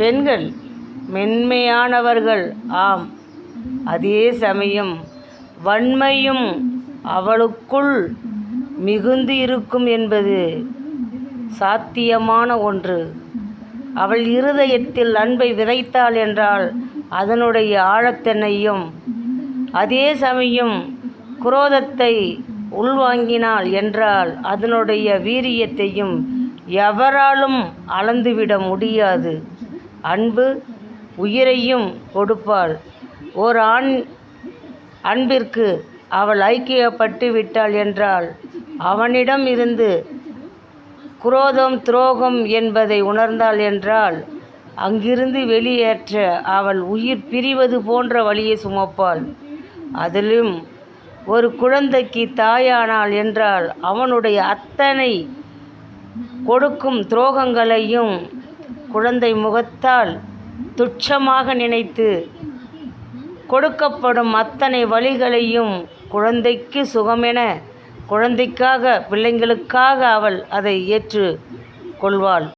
பெண்கள் மென்மையானவர்கள். ஆம் அதே சமயம் வன்மையும் அவளுக்குள் மிகுந்து இருக்கும் என்பது சாத்தியமான ஒன்று. அவள் இருதயத்தில் அன்பை விதைத்தாள் என்றால் அதனுடைய ஆழத்தனையும் அதே சமயம் குரோதத்தை உள்வாங்கினாள் என்றால் அதனுடைய வீரியத்தையும் எவராலும் அளந்துவிட முடியாது. அன்பு உயிரையும் கொடுப்பாள். ஓர் ஆண் அன்பிற்கு அவள் ஐக்கியப்பட்டு விட்டாள் என்றால் அவனிடம் இருந்து குரோதம் துரோகம் என்பதை உணர்ந்தாள் என்றால் அங்கிருந்து வெளியேற்ற அவள் உயிர் பிரிவது போன்ற வழியை சுமப்பாள். அதிலும் ஒரு குழந்தைக்கு தாயானாள் என்றால் அவனுடைய அத்தனை கொடுக்கும் துரோகங்களையும் குழந்தை முகத்தால் துச்சமாக நினைத்து கொடுக்கப்படும் அத்தனை வழிகளையும் குழந்தைக்கு சுகமென குழந்தைக்காக பிள்ளைங்களுக்காக அவள் அதை ஏற்று கொள்வாள்.